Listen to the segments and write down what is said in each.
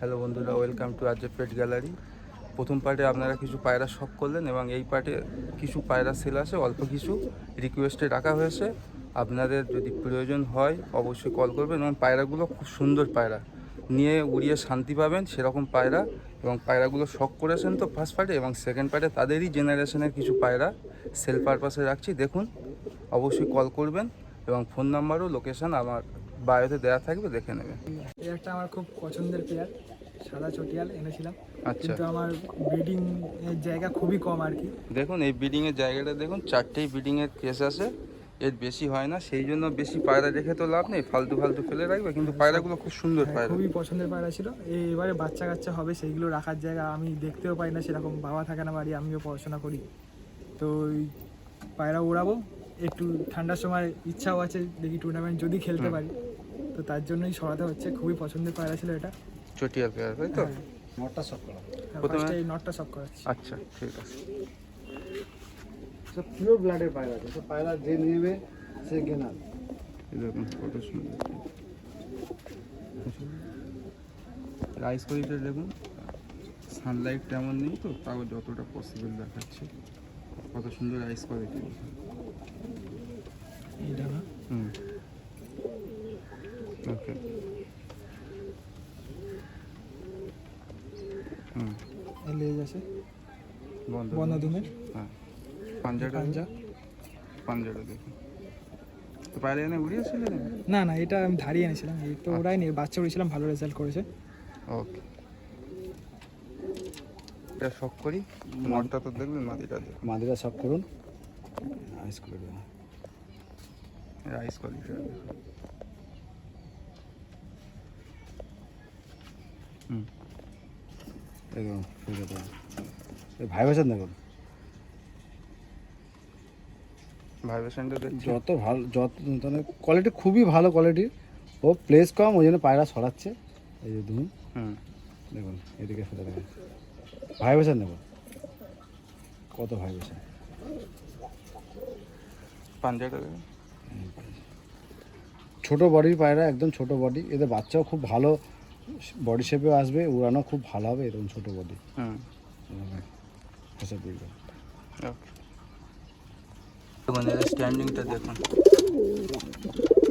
Hello বন্ধুরা, welcome to Arya pet gallery. প্রথম পার্টে আপনারা কিছু পায়রা শখ করলেন এবং এই পার্টে কিছু পায়রা সেল আছে, অল্প কিছু রিকোয়েস্টে রাখা হয়েছে। আপনাদের যদি প্রয়োজন হয়, অবশ্যই কল করবেন এবং পায়রাগুলো খুব সুন্দর পায়রা। নিয়ে উড়িয়ে শান্তি পাবেন সেরকম পায়রা এবং পায়রাগুলো শখ করেছেন তো ফার্স্ট পার্টে এবং সেকেন্ড পার্টে তাদেরই জেনারেশনের কিছু পায়রা সেল পারপাসে রাখছি। দেখুন, অবশ্যই কল করবেন এবং ফোন নাম্বারও লোকেশন আমার বায়োতে দেওয়া থাকবে দেখে নেবে। এই একটা আমার খুব পছন্দের পেয়ার সাদা চটিয়াল এনেছিলাম। আচ্ছা। কিন্তু আমার ব্রিডিং এর জায়গা খুবই কম আর কি। দেখুন এই ব্রিডিংয়ের জায়গাটা দেখুন চারটেই ব্রিডিংয়ের কেস আছে। এর বেশি হয় না সেই জন্য বেশি পায়রা রেখে তো লাভ নেই ফালতু ফালতু ফেলে রাখবে কিন্তু পায়রাগুলো খুব সুন্দর হ্যাঁ, পায়রা। খুবই পছন্দের পায়রা ছিল। এবারে বাচ্চা কাচ্চা হবে সেইগুলো রাখার জায়গা আমি দেখতেও পাই না সেরকম বাবা থাকে না বাড়ি আমিও পড়াশোনা করি। তো পায়রা ওড়াবো একটু ঠান্ডার সময় ইচ্ছাও আছে দেখি টুর্নামেন্ট যদি খেলতে পারি। তো তার জন্যই সরাতে হচ্ছে। খুবই পছন্দের পায়রা ছিল এটা। চটিয়াল পেয়ার তাই তো? নটটা সব করা। প্রথমে- ফার্স্টে এই নটটা সব করাচ্ছি আচ্ছা ঠিক আছে। সব পিওর ব্লাডের পায়রা আছে। সব পায়রা যে নেবে সে গেনার এই দেখুন কত সুন্দর রাইস কোয়ালিটি দেখুন। সানলাইট তেমন নেই তো তাও যতটা পসিবল দেখাচ্ছে। কত সুন্দর রাইস কোয়ালিটি এইটা না? হুম। ওকে হুম। লেজ আছে? বন্ধ বন্ধ দুমের হ্যাঁ। পাঞ্জাটা পাঞ্জা? পাঞ্জাটা দেখুন তো বাইরে এনে না না এটা আমি ধারিয়ে এনেছিলাম। এই তো ওরাই নিয়ে বাচ্চা উড়িয়েছিলাম ভালো রেজাল্ট করেছে। ওকে। এটা শখ করি। মনটা তো দেখবেন দেখুন মাদিরা সব করুন। আইস করে দেবো রাইস কোয়ালিটি একদম দেখুন। যত ভালো যত মানে কোয়ালিটি খুবই ভালো কোয়ালিটির ও প্লেস কম ওই জন্য পায়রা সরাচ্ছে এই যে ধুন। হুম। দেখুন এদিকে ফেলে দেখুন। কত ভাইব্রেশন পাঞ্জাটা দেখুন। ছোট বডির পায়রা একদম ছোট বডি এদের বাচ্চাও খুব ভালো। বডি শেপে আসবে উড়ানো খুব ভালো হবে এরকম ছোট বডি হুম ওকে। স্ট্যান্ডিংটা দেখুন।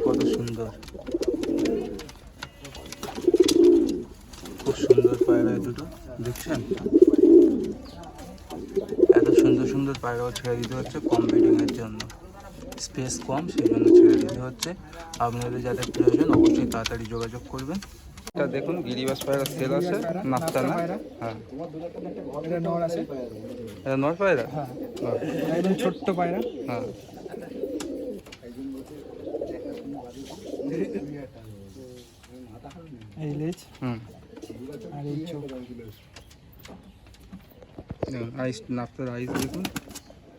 কত সুন্দর। খুব সুন্দর পায়রা দুটো দেখছেন? এত সুন্দর সুন্দর পায়রাও ছেড়ে দিতে হচ্ছে কম ব্রিডিংয়ের জন্য। স্পেস কম সেই জন্য ছেড়ে দিতে হচ্ছে। আপনাদের যাদের প্রয়োজন অবশ্যই তাড়াতাড়ি যোগাযোগ করবেন। এটা দেখুন গিরিবাস পায়রা সেল আছে নাপ্তা না। হ্যাঁ। এটা নর আছে। এটা নর পায়রা? হ্যাঁ। হ্যাঁ। একদম ছোট্ট পায়রা। হ্যাঁ। এই লেজ। হুম। আর এই চোখ। আইস নাপ্তার আইস দেখুন।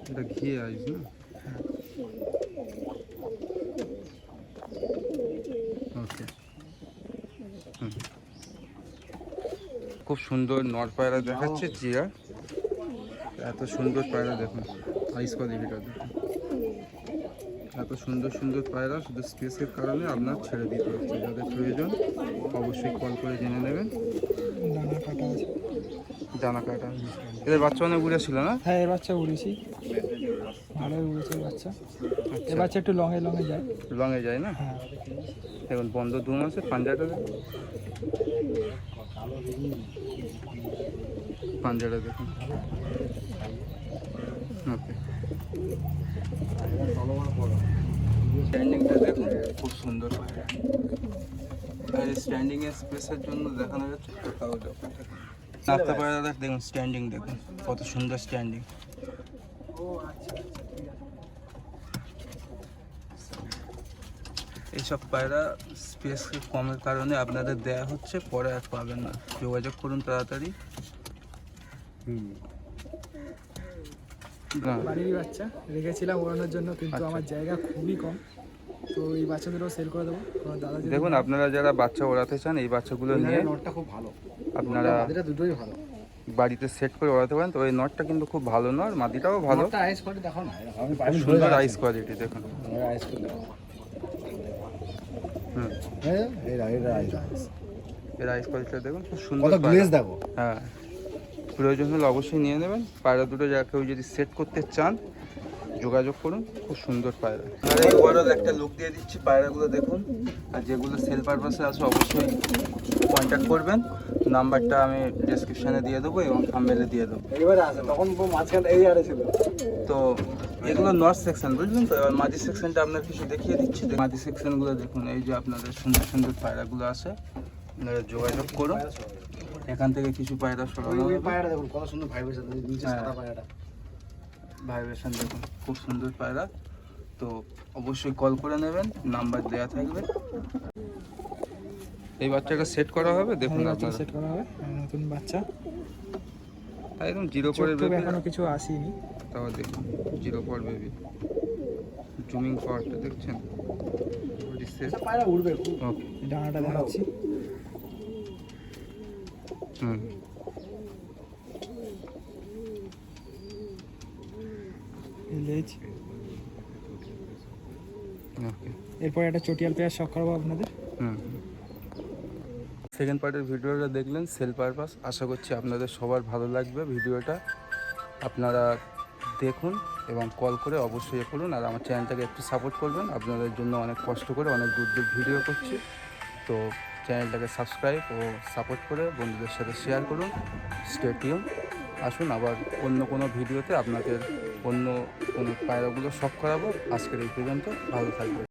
এটা ঘিয়ে আইস না? ওকে। খুব সুন্দর নর পায়রা দেখাচ্ছে জিয়া। এত সুন্দর পায়রা দেখুন আইস কোয়ালিটিটা দেখুন। এত সুন্দর সুন্দর পায়রা শুধু স্পেসের কারণে আপনার ছেড়ে দিতে হচ্ছে। যাদের প্রয়োজন অবশ্যই কল করে জেনে নেবেন। জানা কাটা এদের বাচ্চা অনেক উড়ে ছিল না? হ্যাঁ এর বাচ্চা উড়েছি। ভালোই উড়েছে বাচ্চা। এর আচ্ছা। বাচ্চা একটু লঙে লঙে যায়। লঙে যায় না? হ্যাঁ। দেখুন বন্ধ ধুম আছে, পাঞ্জাটা পাঞ্জাটা দেখুন। ওকে। স্ট্যান্ডিংটা দেখুন, খুব সুন্দর আর স্ট্যান্ডিং এর স্পেসের জন্য দেখানো যাচ্ছে তাও নাপ্তা পায়রা দেখ দেখুন স্ট্যান্ডিং দেখুন, কত সুন্দর স্ট্যান্ডিং এইসব পায়রা স্পেস কমের কারণে আপনাদের দেয়া হচ্ছে পরে আর পাবেন না। যোগাযোগ করুন তাড়াতাড়ি। বাড়িরই বাচ্চা রেখেছিলাম ওড়ানোর জন্য কিন্তু আচ্ছা। আমার জায়গা খুবই কম। তো এই বাচ্চাদেরও সেল করে দেবো। দাদা দেখুন আপনারা যারা বাচ্চা ওড়াতে চান এই বাচ্চাগুলো নিয়ে নটটা খুব ভালো। আপনারা দুটোই ভালো। বাড়িতে সেট করে ওড়াতে পারেন। তো ওই নটটা কিন্তু খুব ভালো নট মাদিটাও ভালো। আইস করে দেখো না খুব সুন্দর আইস কোয়ালিটি দেখুন। আইস করে হ্যাঁ আইস। এর আইস কোয়ালিটিটা দেখুন খুব কত সুন্দর গ্লেজ দেখো। হ্যাঁ। প্রয়োজন হলে অবশ্যই নিয়ে নেবেন। পায়রা দুটো যা কেউ যদি সেট করতে চান যোগাযোগ করুন খুব সুন্দর পায়রা। আর এই ওভারঅল একটা লুক দিয়ে দিচ্ছি পায়রাগুলো দেখুন। আর যেগুলো সেল পারপাসে আছে অবশ্যই কন্ট্যাক্ট করবেন। নাম্বারটা আমি ডেসক্রিপশানে দিয়ে দেবো এবং থাম্বেলে দিয়ে দেবো। এইবারে আছে তখন মাঝখানে এই আরে ছিল। তো এগুলো নর্থ সেকশন বুঝলেন তো? এবার মাঝি সেকশনটা আপনার কিছু দেখিয়ে দিচ্ছি। মাঝি সেকশনগুলো দেখুন এই যে আপনাদের সুন্দর সুন্দর পায়রাগুলো আছে আপনারা যোগাযোগ করুন। এখান থেকে কিছু পায়রা সরানো। পায়রাটা দেখুন কত সুন্দর ভাইব্রেশন নিচে হ্যাঁ। সাদা পায়রাটা। ভাইব্রেশন দেখুন খুব সুন্দর পায়রা। তো অবশ্যই কল করে নেবেন নাম্বার দেওয়া থাকবে। এই বাচ্চাটা সেট করা হবে? দেখুন আপনারা। সেট করা হবে নতুন বাচ্চা। একদম জিরো পরের বেবি এখনও কিছু আসেনি। তাও দেখুন জিরো পর বেবি জুমিং পাওয়ারটা দেখছেন? পায়রা ওকে ডানাটা দেখাচ্ছি। হুম। লেজ। এরপর একটা চটিয়াল পেয়ার শখ করব আপনাদের। হুম। সেকেন্ড পার্টের ভিডিওটা দেখলেন সেল পারপাস আশা করছি আপনাদের সবার ভালো লাগবে ভিডিওটা। আপনারা দেখুন এবং কল করে অবশ্যই করুন আর আমার চ্যানেলটাকে একটু সাপোর্ট করবেন। আপনাদের জন্য অনেক কষ্ট করে অনেক দূর দূর ভিডিও করছি। তো চ্যানেলটাকে সাবস্ক্রাইব ও সাপোর্ট করে বন্ধুদের সাথে শেয়ার করুন। স্টেটিউম আসুন আবার অন্য কোনো ভিডিওতে আপনাদের অন্য কোনো পায়রাগুলো শখ করাবো। আজকের এই পর্যন্ত ভালো থাকবে